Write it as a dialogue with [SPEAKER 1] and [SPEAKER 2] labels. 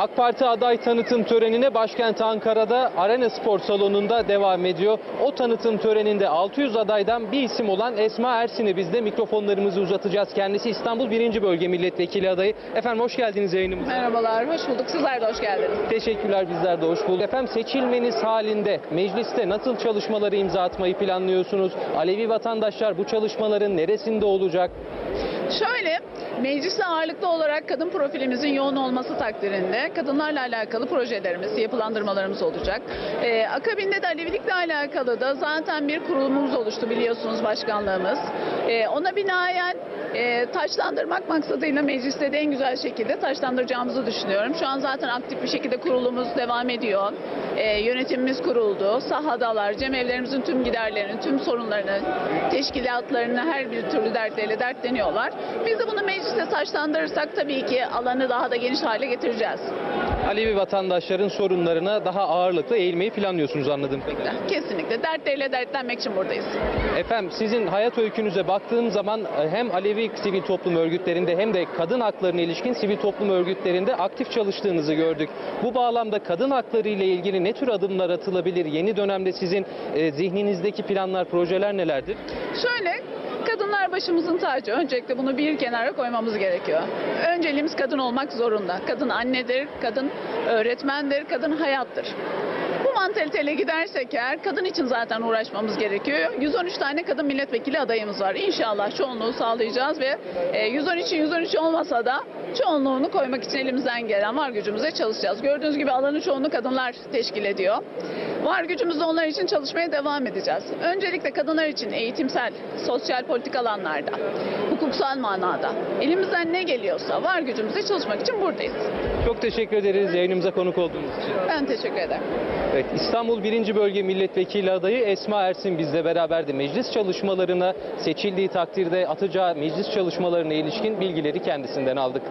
[SPEAKER 1] AK Parti aday tanıtım törenine başkent Ankara'da Arena Spor Salonu'nda devam ediyor. O tanıtım töreninde 600 adaydan bir isim olan Esma Ersin'i biz de mikrofonlarımızı uzatacağız. Kendisi İstanbul 1. Bölge Milletvekili adayı. Efendim hoş geldiniz yayınımıza.
[SPEAKER 2] Merhabalar, hoş bulduk. Sizler de hoş geldiniz.
[SPEAKER 1] Teşekkürler bizler de hoş bulduk. Efendim seçilmeniz halinde mecliste nasıl çalışmaları imza atmayı planlıyorsunuz? Alevi vatandaşlar bu çalışmaların neresinde olacak?
[SPEAKER 2] Şöyle, mecliste ağırlıklı olarak kadın profilimizin yoğun olması takdirinde kadınlarla alakalı projelerimiz, yapılandırmalarımız olacak. Ee, akabinde de Alevilikle alakalı da zaten bir kurulumumuz oluştu biliyorsunuz başkanlığımız. Ee, ona binaen e, taşlandırmak maksadıyla mecliste de en güzel şekilde taşlandıracağımızı düşünüyorum. Şu an zaten aktif bir şekilde kurulumuz devam ediyor. Ee, yönetimimiz kuruldu. Sahadalar, cemevlerimizin tüm giderlerini, tüm sorunlarını, teşkilatlarını her bir türlü dertleriyle dertleniyorlar. Biz de bunu mecliste taşlandırırsak tabii ki alanı daha da geniş hale getireceğiz.
[SPEAKER 1] Alevi vatandaşların sorunlarına daha ağırlıklı eğilmeyi planlıyorsunuz anladığım kadarıyla.
[SPEAKER 2] Kesinlikle dertleriyle dertlenmek için buradayız.
[SPEAKER 1] Efendim sizin hayat öykünüze baktığım zaman e, hem Alevi sivil toplum örgütlerinde hem de kadın haklarına ilişkin sivil toplum örgütlerinde aktif çalıştığınızı gördük. Bu bağlamda kadın hakları ile ilgili ne tür adımlar atılabilir? Yeni dönemde sizin e, zihninizdeki planlar, projeler nelerdir?
[SPEAKER 2] Şöyle kadınlar başımızın tacı. Öncelikle bunu bir kenara koymamız gerekiyor. Önceliğimiz kadın olmak zorunda. Kadın annedir, kadın öğretmendir, kadın hayattır. Bu mantaliteyle gidersek eğer kadın için zaten uğraşmamız gerekiyor. 113 tane kadın milletvekili adayımız var. İnşallah çoğunluğu sağlayacağız ve e, 113'ün 113 olmasa da çoğunluğunu koymak için elimizden gelen var gücümüze çalışacağız. Gördüğünüz gibi alanın çoğunu kadınlar teşkil ediyor. Var gücümüzle onlar için çalışmaya devam edeceğiz. Öncelikle kadınlar için eğitimsel, sosyal politik alanlarda, hukuksal manada elimizden ne geliyorsa var gücümüzle çalışmak için buradayız.
[SPEAKER 1] Çok teşekkür ederiz yayınımıza konuk olduğunuz için.
[SPEAKER 2] Ben teşekkür ederim.
[SPEAKER 1] Evet, İstanbul 1. Bölge Milletvekili adayı Esma Ersin bizle beraberdi. Meclis çalışmalarına seçildiği takdirde atacağı meclis çalışmalarına ilişkin bilgileri kendisinden aldık.